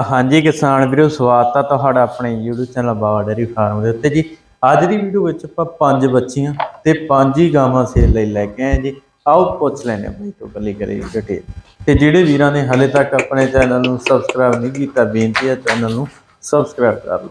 ਹਾਂਜੀ ਕਿਸਾਨ ਵੀਰੋ, ਸਵਾਗਤ ਆ ਤੁਹਾਡਾ ਆਪਣੇ YouTube channel Bawa dairy farm ਦੇ ਉੱਤੇ ਜੀ। ਅੱਜ ਦੀ ਵੀਡੀਓ ਵਿੱਚ ਆਪਾਂ ਪੰਜ ਬੱਚੀਆਂ ਤੇ ਪੰਜ ਹੀ ਗਾਵਾਂ ਸੇਲ ਲਈ ਲੈ ਕੇ ਆਏ ਜੀ। ਆਓ ਪੁੱਛ ਲੈਣੇ ਬਈ ਤੋਂ ਕੱਲੀ ਕਰੀ ਡਿਟੇਲ ਤੇ ਜਿਹੜੇ ਵੀਰਾਂ ਨੇ ਹਲੇ ਤੱਕ ਆਪਣੇ ਚੈਨਲ ਨੂੰ ਸਬਸਕ੍ਰਾਈਬ ਨਹੀਂ ਕੀਤਾ, ਬੇਨਤੀ ਹੈ ਚੈਨਲ ਨੂੰ ਸਬਸਕ੍ਰਾਈਬ ਕਰ ਲਓ।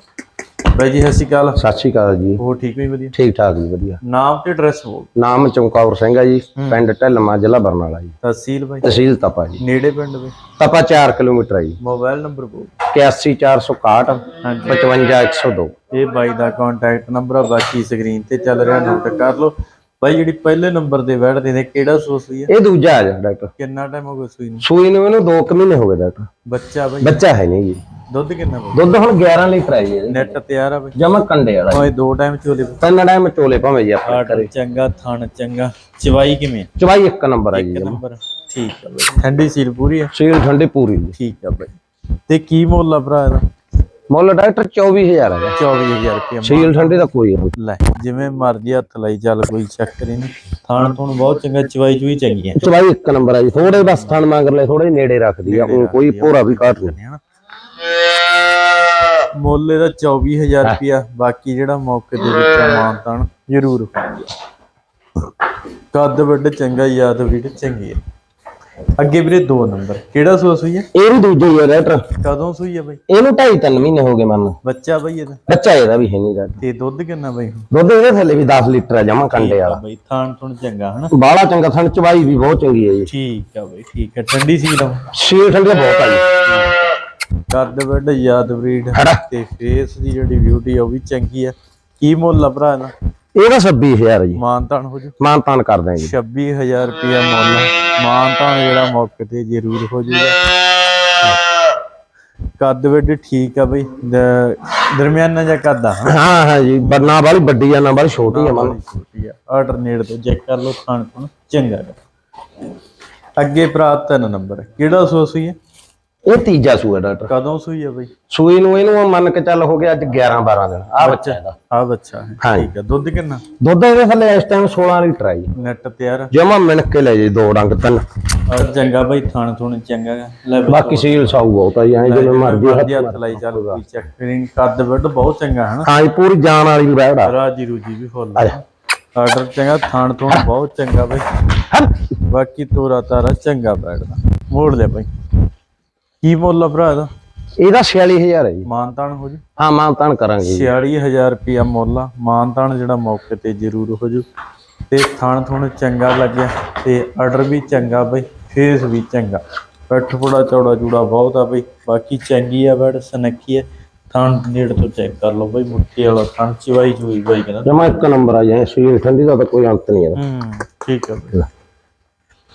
ਬਾਈ ਜੀ ਸਤਿ ਸ਼੍ਰੀ ਅਕਾਲ। ਸਤਿ ਸ਼੍ਰੀ ਅਕਾਲ ਜੀ। ਹੋਰ ਠੀਕ ਹੋਈ ਵਧੀਆ? ਠੀਕ ਠਾਕ ਜੀ ਵਧੀਆ। ਨਾਮ ਤੇ ਐਡਰੈਸ ਹੋ ਨਾਮ ਚਮਕੌਰ ਸਿੰਘ ਹੈ ਜੀ ਪਿੰਡ ਢਿੱਲਮਾ ਜ਼ਿਲ੍ਹਾ ਬਰਨਾਲਾ ਜੀ। ਤਹਿਸੀਲ ਬਾਈ? ਤਹਿਸੀਲ ਤਪਾ ਜੀ। ਨੇੜੇ ਪਿੰਡ ਬਈ ਤਪਾ 4 ਕਿਲੋਮੀਟਰ ਹੈ ਜੀ। ਮੋਬਾਈਲ ਨੰਬਰ ਬੋਲ। 81461 ਹਾਂਜੀ। 55102 ਇਹ ਬਾਈ ਦਾ ਕੰਟੈਕਟ ਨੰਬਰ ਆ ਬਾਕੀ ਸਕਰੀਨ ਤੇ ਚੱਲ ਰਿਹਾ ਨੋਟ ਕਰ ਲਓ। ਬਾਈ ਜਿਹੜੀ ਪਹਿਲੇ ਨੰਬਰ ਤੇ ਬੈਠਦੇ ਨੇ ਕਿਹੜਾ ਸੂਈ ਹੈ ਇਹ ਦੂਜਾ ਆ ਜਾ ਡਾਕਟਰ ਕਿੰਨਾ ਟਾਈਮ ਹੋ ਗਿਆ ਸੂਈ ਨੂੰ? ਸੂਈ ਨੂੰ ਇਹਨੂੰ 2 ਕੁ ਮਹੀਨੇ ਹੋ ਗਏ ਡਾਕਟਰ ਬੱਚਾ ਬਾਈ। ਬੱਚਾ ਹੈ ਨਹੀਂ ਜੀ। ਦੁੱਧ ਕਿੰਨਾ ਬਾਈ ਦੁੱਧ ਹੁਣ 11 ਲੀਟਰ ਹੈ ਜੀ। ਨੈਟ ਤਿਆਰ ਆ ਬਾਈ? ਜਮਾ ਕੰਡੇ ਵਾਲਾ ਓਏ ਦੋ ਟਾਈਮ ਚੋਲੇ ਤਿੰਨ ਟਾਈਮ ਚੋਲੇ ਭਾਵੇਂ ਜੀ ਆਪਾਂ ਆਰਡਰ ਚੰਗਾ ਥਣ ਚੰਗਾ। ਚਵਾਈ ਕਿਵੇਂ ਚਵਾਈ ਇੱਕ ਨੰਬਰ ਹੈ ਜੀ ਇੱਕ ਨੰਬਰ ਠੀਕ ਆ ਬਾਈ। ਠੰਡੀ ਸੀਲ ਪੂਰੀ ਆ? ਸੀਲ ਠੰਡੀ ਪੂਰੀ ਠੀਕ ਆ ਬਾਈ। ਤੇ ਕੀ ਮੁੱਲ ਆ ਭਰਾ ਇਹਦਾ? ਮੁੱਲ ਡਾਕਟਰ 24000 ਹੈ 24000 ਰੁਪਏ ਸੀਲ ਠੰਡੀ ਦਾ ਕੋਈ ਨਹੀਂ। ਲੈ ਜਿਵੇਂ ਮਰਜ਼ੀ ਹੱਥ ਲਾਈ ਚੱਲ ਕੋਈ ਚੱਕਰ ਨਹੀਂ। ਥਣ ਥਣ ਬਹੁਤ ਚੰਗਾ ਚਵਾਈ ਚੁਈ ਚੰਗੀ ਹੈ ਚਵਾਈ ਇੱਕ ਨੰਬਰ ਹੈ ਜੀ। ਥੋੜੇ ਬਸ ਥਣ ਮੰਗਰ ਲੈ ਥੋੜੇ ਨੇੜੇ ਰੱਖਦੀ ਆ ਕੋਈ ਭੋਰਾ ਵੀ ਘਾਟ ਨਹੀਂ। ਮੁੱਲ ਇਹਦਾ 24000 ਰੁਪਿਆ ਬਾਕੀ ਜਿਹੜਾ ਮੌਕੇ ਦੇ ਵਿੱਚ ਮਾਨਤਾਨ ਜ਼ਰੂਰ। ਹੋਊਗਾ ਕੱਦ ਵੱਡ ਚੰਗਾ ਯਾਦ ਵੀਡ ਚੰਗੀ ਹੈ ਅੱਗੇ ਵੀਰੇ 2 ਨੰਬਰ ਕਿਹੜਾ ਸੂਆ ਸੂਈ ਹੈ ਇਹ ਵੀ ਦੂਜਾ ਹੀ ਹੈ ਡਾਕਟਰ ਕਦੋਂ ਸੂਈ ਹੈ ਬਾਈ? ਇਹਨੂੰ ਢਾਈ ਤਿੰਨ ਮਹੀਨੇ ਹੋ ਗਏ ਮੰਨ ਬੱਚਾ ਬਾਈ ਇਹਦਾ? ਬੱਚਾ ਇਹਦਾ ਵੀ ਹੈ ਨਹੀਂ ਡਾਕਟਰ ਤੇ ਦੁੱਧ ਕਿੰਨਾ ਬਾਈ? ਦੁੱਧ ਇਹਦੇ ਥੱਲੇ ਵੀ 10 ਲੀਟਰ ਹੈ ਜਮਾ ਕੰਡੇ ਵਾਲਾ। ਬਾਈ ਥਾਣ ਥੁਣ ਚੰਗਾ ਹਨਾ? ਬਾਲਾ ਚੰਗਾ ਥਣ ਚਵਾਈ ਵੀ ਬਹੁਤ ਚੰਗੀ ਹੈ ਜੀ। ਠੀਕ ਆ ਬਾਈ ਠੀਕ ਹੈ ਠੰਡੀ ਸੀ ਲਓ। ਸੀਲ ਠੰਡੀ ਬਹੁਤ ਆ ਜੀ। ਕੱਦ ਵੱਡ ਯਾਦ ਬਰੀਡ। ਤੇ ਫੇਸ ਦੀ ਜਿਹੜੀ ਬਿਊਟੀ ਆ ਉਹ ਵੀ ਚੰਗੀ ਆ। ਕੀ ਮੁੱਲ ਆ ਭਰਾ ਇਹਦਾ? ਇਹਦਾ 26000 ਹੈ ਜੀ। ਮਾਨਤਾਨ ਹੋ ਜੂ ਮਾਨ ਤਾਨ ਕਰ ਦਾਂਗੇ 26000 ਰੁਪਇਆ ਮੁੱਲ ਮਾਨਤਾਨ ਜਿਹੜਾ ਮੌਕੇ ਤੇ ਜ਼ਰੂਰ ਹੋ ਜੂਗਾ ਕੱਦ ਵੱਡ ਠੀਕ ਆ ਬਈ। ਦਰਮਿਆਨਾ ਜਿਹਾ ਕੱਦ ਆ ਹਾਂ ਹਾਂ ਜੀ। ਬ- ਨਾ ਵਾਲੀ ਵੱਡੀ ਆ ਨਾ ਵਾਲੀ ਛੋਟੀ ਆ ਮੰਨ ਛੋਟੀ ਆ। ਆਲਟਰਨੇਟ ਤੋਂ ਚੈੱਕ ਕਰ ਲਓ ਖਾਣ ਤੋਂ ਚੰਗਾ। ਅੱਗੇ ਭਰਾ ਤਿੰਨ ਨੰਬਰ। ਕਿਹੜਾ ਸੂਆ ਸੂਈ ਹੈ ਇਹ ਤੀਜਾ ਸੂਆ ਡਾਕਟਰ। ਕਦੋਂ ਸੂਈ ਹੈ ਬਈ? ਸੂਈ ਨੂੰ ਇਹਨੂੰ ਮੰਨ ਕੇ ਚੱਲ ਹੋ ਗਿਆ ਅੱਜ 11 12 ਦਿਨ ਆ ਬੱਚਾ ਇਹਦਾ। ਆ ਬੱਚਾ ਹੈ। ਠੀਕ ਆ ਦੁੱਧ ਕਿੰਨਾ? ਦੁੱਧ ਇਹਦੇ ਥੱਲੇ ਇਸ ਟਾਈਮ 16 ਲੀਟਰ ਆ ਜੀ। ਨੈਟ ਤਿਆਰ ਜਮਾ ਮਿਣ ਕੇ ਲੈ ਜੀ ਦੋ ਡੰਗ ਤਿੰਨ। ਚੰਗਾ ਬਈ ਥਾਣ ਥੁਣ ਚੰਗਾ ਗਾ। ਲੈ ਬਈ ਬਾਕੀ ਸੀਲ ਸਾਊ ਬਹੁਤ ਆ ਜੀ ਐਂ ਜਿਵੇਂ ਮਰਜ਼ੀ ਮਰਜ਼ੀ ਹੱਥ ਲਾਈ ਚੱਲ ਕੋਈ ਕੱਦ ਵੱਡ ਬਹੁਤ ਚੰਗਾ ਹੈ ਨਾ। ਹਾਂ ਜੀ ਪੂਰੀ ਜਾਨ ਵਾਲੀ ਬੈੜਾ ਰਾਜੀ ਰੂਜੀ ਵੀ ਫੁੱਲ ਆਰਡਰ ਚੰਗਾ ਥਾਣ ਥੁਣ ਬਹੁਤ ਚੰਗਾ ਬਈ। ਬਾਕੀ ਤੋਰਾ ਤਾਰਾ ਚੰਗਾ ਬੈਠਦਾ। ਮੋੜ ਲੈ ਬਈ। ਕੀ ਮੁੱਲ ਆ ਭਰਾ ਇਹਦਾ? ਇਹਦਾ 46000 ਹੈ ਜੀ। ਮਾਨਤਾਨ ਹੋ ਜੂ? ਹਾਂ ਮਾਨ ਤਾਨ ਕਰਾਂਗੇ ਜੀ। 46000 ਰੁਪਿਆ ਮੁੱਲ ਆ। ਮਾਨਤਾਨ ਜਿਹੜਾ ਮੌਕੇ ਤੇ ਜ਼ਰੂਰ ਹੋ ਜੂ। ਤੇ ਥਾਣ ਥੁਣ ਚੰਗਾ ਲੱਗਿਆ ਤੇ ਆਰਡਰ ਵੀ ਚੰਗਾ ਬਈ ਫੇਸ ਵੀ ਚੰਗਾ। ਪਿੱਠ ਪੂੜਾ ਚੌੜਾ ਚੂੜਾ ਬਹੁਤ ਆ ਬਈ। ਬਾਕੀ ਚੰਗੀ ਆ ਬੜ ਸਨੱਖੀ ਆ। ਥਾਣ ਨੇੜ ਤੋਂ ਚੈੱਕ ਕਰ ਲਓ ਬਈ ਮੁੱਠੀ ਵਾਲਾ ਥਾਣ ਚਵਾਈ ਚੂਈ ਬਈ ਕਹਿੰਦਾ। ਜਮਾ ਇੱਕ ਨੰਬਰ ਆ ਜੀ ਸੀਲ ਠੰਡੀ ਦਾ ਤਾਂ ਕੋਈ ਅੰਤ ਨਹੀਂ ਇਹਦਾ। ਹੂੰ ਠੀਕ ਆ ਬਈ।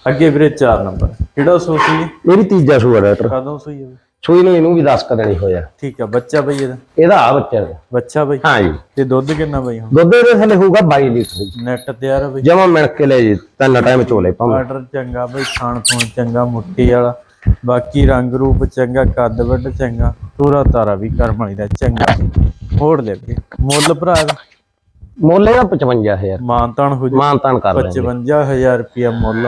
ਅੱਗੇ ਵੀਰੇ 4 ਨੰਬਰ। ਕਿਹੜਾ ਸੂਈ ਹੈ ਇਹ ਵੀ ਤੀਜਾ ਸੂਆ ਡਾਕਟਰ। ਕਦੋਂ ਸੂਈ ਹੈ? ਸੂਈ ਨੂੰ ਇਹਨੂੰ ਵੀ 10 ਕਦਣੀ ਹੋਇਆ। ਠੀਕ ਆ ਬੱਚਾ ਬਈ ਇਹਦਾ? ਇਹਦਾ ਆ ਬੱਚਾ ਦਾ ਬੱਚਾ ਬਈ? ਹਾਂ ਜੀ। ਤੇ ਦੁੱਧ ਕਿੰਨਾ ਬਈ ਹੁਣ? ਦੁੱਧ ਇਹਦੇ ਥੱਲੇ ਹੋਊਗਾ 22 ਲੀਟਰ ਜੀ। ਨੈਟ ਤਿਆਰ ਆ ਬਈ? ਜਮਾ ਮਿਣ ਕੇ ਲੈ ਜੀ ਤਿੰਨ ਟਾਈਮ ਚੋਲੇ ਭਾਵੇਂ ਆਰਡਰ ਚੰਗਾ ਬਈ ਖਾਣ ਖੂਣ ਚੰਗਾ ਮੁੱਠੀ ਵਾਲਾ। ਬਾਕੀ ਰੰਗ ਰੂਪ ਚੰਗਾ ਕੱਦ ਵੱਡ ਚੰਗਾ ਪੂਰਾ ਤਾਰਾ ਵੀ ਕਰਮ ਵਾਲੀ ਦਾ ਚੰਗਾ। ਹੋੜ ਲੈ ਬਈ ਮੁੱਲ ਭਰਾ ਦਾ ਮੁੱਲ ਇਹਦਾ 55000 ਮਾਨਤਾਨ ਹੋ ਜੂ ਮਾਨ ਤਾਨ ਕਰ ਲੈਂਦੇ 55000 ਰੁਪਿਆ ਮੁੱਲ।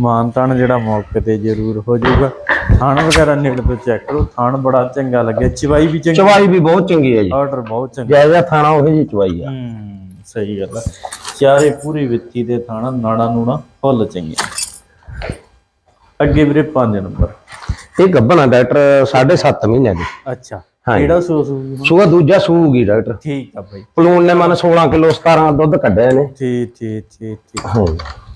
ਮਾਨਤਾਨ ਜਿਹੜਾ ਮੌਕੇ ਤੇ ਜ਼ਰੂਰ ਹੋ ਜਾਊਗਾ। ਥਾਣ ਵਗੈਰਾ ਨੇੜੇ ਤੋਂ ਚੈੱਕ ਕਰੋ ਥਾਣ ਬੜਾ ਚੰਗਾ ਲੱਗਿਆ ਚਵਾਈ ਵੀ ਚੰਗੀ ਚਵਾਈ ਵੀ ਬਹੁਤ ਚੰਗੀ ਹੈ ਜੀ। ਆਰਡਰ ਬਹੁਤ ਚੰਗਾ। ਜਾਇਜ਼ਾ ਥਾਣਾ ਉਹ ਜੀ ਚਵਾਈ ਆ। ਹੂੰ ਸਹੀ ਗੱਲ ਆ। ਚਾਰੇ ਪੂਰੀ ਵਿੱਤੀ ਦੇ ਥਾਣਾ ਨਾੜਾ ਨੂਣਾ ਫੁੱਲ ਚੰਗੀਆਂ। ਅੱਗੇ ਵੀਰੇ 5 ਨੰਬਰ। ਇਹ ਗੱਬਣਾ ਡਾਕਟਰ 7.5 ਮਹੀਨੇ ਦੀ। ਅੱਛਾ ਹਾਂ। ਕਿਹੜਾ ਸੂਸ ਸੂਆ ਦੂਜਾ ਸੂਗੀ ਡਾਕਟਰ। ਠੀਕ ਆ ਬਾਈ। ਪਲੂਨ ਨੇ ਮਨ 16 ਕਿਲੋ 17 ਦੁੱਧ ਕੱਢਿਆ ਨੇ ਠੀਕ ਠੀਕ ਠੀਕ ਠੀਕ। ਹਾਂ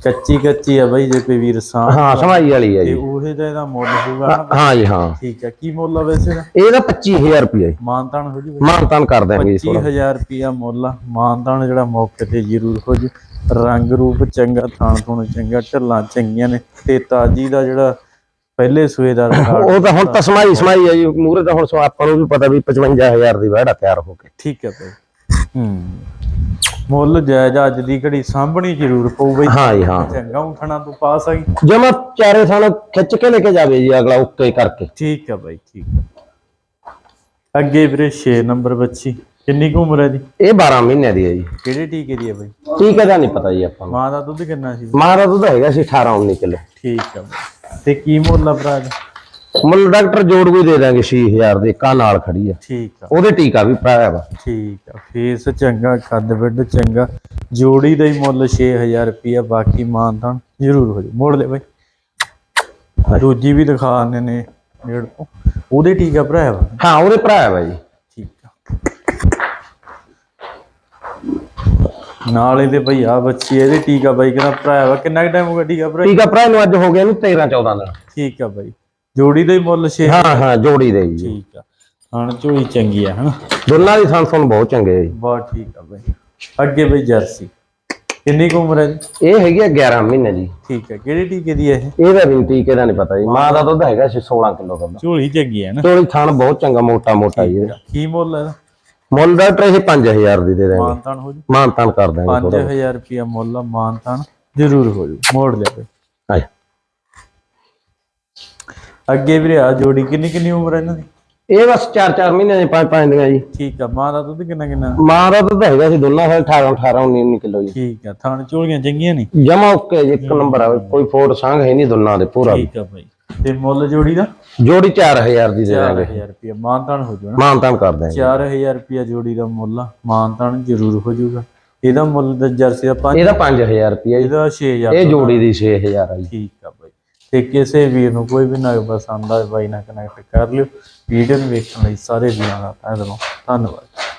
ਕੱਚੀ ਕੱਚੀ ਆ ਬਾਈ ਜੇ ਕੋਈ ਵੀਰ ਸਾਂ ਹਾਂ ਸਮਾਈ ਵਾਲੀ ਹੈ ਤੇ ਜੀ। ਉਹੇ ਦਾ ਇਹਦਾ ਮੁੱਲ ਹੋਊਗਾ ਨਾ ਹਾਂ ਜੀ ਹਾਂ। ਠੀਕ ਆ ਕੀ ਮੁੱਲ ਆ ਵੈਸੇ ਦਾ ਇਹਦਾ 25000 ਰੁਪਏ ਮਾਨਤਾਨ ਹੋ ਜੂ ਮਾਨ ਤਾਨ ਕਰ ਦਾਂਗੇ ਜੀ 25000 ਰੁਪਿਆ ਮੁੱਲ ਆ। ਮਾਨਤਾਨ ਜਿਹੜਾ ਮੌਕੇ ਤੇ ਜ਼ਰੂਰ ਹੋ ਜੂ ਰੰਗ ਰੂਪ ਚੰਗਾ ਥਾਣ ਥੁਣ ਚੰਗਾ ਢੱਲਾਂ ਚੰਗੀਆਂ ਨੇ ਤੇ ਤਾਜੀ ਦਾ ਜਿਹੜਾ ਪਹਿਲੇ ਸੂਏ ਦਾ ਉਹ ਤਾਂ ਹੁਣ ਤਾਂ ਸਮਾਈ ਸਮਾਈ ਹੈ ਜੀ। ਮੂਰੇ ਤਾਂ ਹੁਣ ਆਪਾਂ ਨੂੰ ਵੀ ਪਤਾ ਵੀ 55000 ਦੀ ਵਹਿੜਾ ਤਿਆਰ ਹੋ ਕੇ। ਠੀਕ ਹੈ ਬਾਈ। ਹੂੰ। ਮੁੱਲ ਜਾਇਜ਼ ਆ, ਅੱਜ ਦੀ ਘੜੀ ਸਾਂਭਣੀ ਜ਼ਰੂਰ ਪਊ ਬਈ ਹਾਂ ਜੀ ਹਾਂ। ਚੰਗਾ ਉਠਣਾ ਤੂੰ ਪਾ ਸਕੀ ਜਮਾ ਚਾਰੇ ਥਾਣ ਖਿੱਚ ਕੇ ਲੈ ਕੇ ਜਾਵੇ ਜੀ ਅਗਲਾ ਓਕੇ ਕਰਕੇ। ਠੀਕ ਹੈ ਬਾਈ ਠੀਕ ਹੈ ਅੱਗੇ ਵੀਰੇ 6 ਨੰਬਰ ਬੱਚੀ ਕਿੰਨੀ ਕੁ ਉਮਰ ਹੈ ਦੀ ਇਹ 12 ਮਹੀਨੇ ਦੀ ਹੈ ਜੀ। ਕਿਹੜੇ ਟੀਕੇ ਦੀ ਹੈ ਬਾਈ? ਹੈ ਦਾ ਨਹੀਂ ਪਤਾ ਜੀ ਆਪਾਂ ਨੂੰ। ਮਾਂ ਦਾ ਦੁੱਧ ਕਿੰਨਾ ਸੀ? ਮਾਂ ਦਾ ਦੁੱਧ ਹੈਗਾ ਸੀ 18 19 ਕਿਲੋ। ਠੀਕ ਹੈ ਬਾਈ। ਤੇ ਕੀ ਮੁੱਲ ਆ ਭਰਾ ਦਾ ਮੁੱਲ ਡਾਕਟਰ ਜੋੜ ਕੋਈ ਦੇ ਦਾਂਗੇ 6000 ਦੇ ਕਾ ਨਾਲ ਖੜੀ ਆ। ਠੀਕ ਆ। ਉਹਦੇ ਟੀਕਾ ਵੀ ਪਾਇਆ ਵਾ। ਠੀਕ ਆ ਫੇਸ ਚੰਗਾ ਕੱਦ ਵਿੱਡ ਚੰਗਾ ਜੋੜੀ ਦਾ ਹੀ ਮੁੱਲ 6000 ਰੁਪਿਆ ਬਾਕੀ ਮਾਨਤਾਨ ਜ਼ਰੂਰ ਹੋ ਜਾ ਮੋੜ ਲੈ ਬਾਈ। ਦੂਜੀ ਵੀ ਦਿਖਾ ਦਿੰਦੇ ਨੇ ਡੇਢ ਤੋਂ ਉਹਦੇ ਟੀਕਾ ਭਰਾਇਆ ਵਾ? ਹਾਂ ਉਹਦੇ ਭਰਾ ਵਾ ਜੀ। ਠੀਕ ਆ। ਨਾਲ ਇਹਦੇ ਭਈ ਆ ਬੱਚੀ ਇਹਦੇ ਟੀਕਾ ਬਾਈ ਕਹਿੰਦਾ ਭਰਾਇਆ ਵਾ? ਕਿੰਨਾ ਟਾਈਮ ਹੋ ਗਿਆ ਟੀਕਾ ਭਰਾ ਟੀਕਾ ਭਰਾ ਨੂੰ ਅੱਜ ਹੋ ਗਿਆ ਨੂੰ 13 14 ਦਿਨ। ਠੀਕ ਆ ਬਾਈ। ਜੋੜੀ ਦਾ ਹੀ ਮੁੱਲ 6 ਹਾਂ ਹਾਂ ਜੋੜੀ ਦੇ ਜੀ। ਠੀਕ ਆ। ਹਣ ਝੋਈ ਚੰਗੀ ਆ ਹਨਾ? ਦੋਨਾਂ ਦੀ ਸੰਸਨ ਬਹੁਤ ਚੰਗੇ ਆ ਜੀ। ਬਹੁਤ ਠੀਕ ਆ ਬਾਈ। ਅੱਗੇ ਬਈ ਜਰਸੀ। ਕਿੰਨੀ ਕੁ ਉਮਰ ਹੈ ਜੀ? ਇਹ ਹੈਗੀ ਆ 11 ਮਹੀਨੇ ਜੀ। ਠੀਕ ਹੈ ਕਿਹੜੀ ਟੀਕੇ ਦੀ ਹੈ ਇਹ? ਇਹਦਾ ਵੀ ਟੀਕੇ ਦਾ ਨਹੀਂ ਪਤਾ ਜੀ। ਮਾਂ ਦਾ ਦੁੱਧ ਹੈਗਾ ਸੀ 16 ਕਿਲੋ ਦਾ ਝੋਲੀ ਚੰਗੀ ਹੈ ਨਾ ਤੋੜੀ ਥਣ ਬਹੁਤ ਚੰਗਾ ਮੋਟਾ ਮੋਟਾ ਜੀ। ਕੀ ਮੁੱਲ ਹੈ ਇਹਦਾ? ਮੁੱਲ ਡਾਕਟਰ ਇਹ 5000 ਦੀ ਦੇ ਦਾਂਗੇ ਮਾਨਤਾਨ ਹੋ ਜੂ? ਮਾਨ ਤਾਨ ਕਰ ਦਾਂਗੇ ਥੋੜਾ 5000 ਰੁਪਿਆ ਮੁੱਲ ਮਾਨਤਾਨ। ਜ਼ਰੂਰ ਹੋ ਜੂ। ਮੋੜ ਲਿਆ ਬਈ। ਹਾਂਜੀ ਅੱਗੇ ਵੀਰੇ ਆ ਜੋੜੀ ਕਿੰਨੀ ਕਿੰਨੀ ਉਮਰ ਹੈ ਇਹਨਾਂ ਦੀ? ਇਹ ਬਸ 4-4 ਮਹੀਨੇ ਦੇ ਪੰਜ ਪੰਜ ਦੀਆਂ ਜੀ। ਠੀਕ ਆ ਮਾਂ ਦਾ ਦੁੱਧ ਕਿੰਨਾ ਕਿੰਨਾ? ਮਾਂ ਦਾ ਦੁੱਧ ਹੈਗਾ ਸੀ ਦੋਨਾਂ ਦਾ 18 18 19 19 ਕਿਲੋ ਜੀ। ਠੀਕ ਆ ਥਣ ਝੋਲੀਆਂ ਚੰਗੀਆਂ ਨੇ ਜਮਾ ਓਕੇ ਜੀ ਇੱਕ ਨੰਬਰ ਆ ਕੋਈ ਫੋੜ ਸੰਗ ਹੈ ਨਹੀਂ ਦੋਨਾਂ ਦੇ ਪੂਰਾ ਠੀਕ ਆ ਬਾਈ। ਤੇ ਮੁੱਲ ਜੋੜੀ ਦਾ? ਜੋੜੀ 4000 ਦੀ ਦੇ ਦਾਂਗੇ। 4000 ਰੁਪਿਆ ਮਾਨਤਾਨ ਹੋ ਜੂ ਨਾ। ਮਾਨ ਤਾਨ ਕਰ ਦਾਂਗੇ। 4000 ਰੁਪਿਆ ਜੋੜੀ ਦਾ ਮੁੱਲ ਆ ਮਾਨਤਾਨ ਜ਼ਰੂਰ ਹੋ ਜੂਗਾ ਇਹਦਾ ਮੁੱਲ ਦਾ ਜਰਸੀ ਦਾ 5 ਇਹਦਾ 5000 ਰੁਪਏ ਇਹਦਾ 6000 ਇਹ ਜੋੜੀ ਦੀ 6000 ਆ ਜੀ। ਠੀਕ ਆ ਤੇ ਕਿਸੇ ਵੀਰ ਨੂੰ ਕੋਈ ਵੀ ਨਗ ਪਸੰਦ ਆਏ ਬਾਈ ਨਾਲ ਕਨੈਕਟ ਕਰ ਲਿਓ। ਵੀਡੀਓ ਨੂੰ ਵੇਖਣ ਲਈ ਸਾਰੇ ਵੀਰਾਂ ਦਾ ਧੰਨਵਾਦ। ਧੰਨਵਾਦ।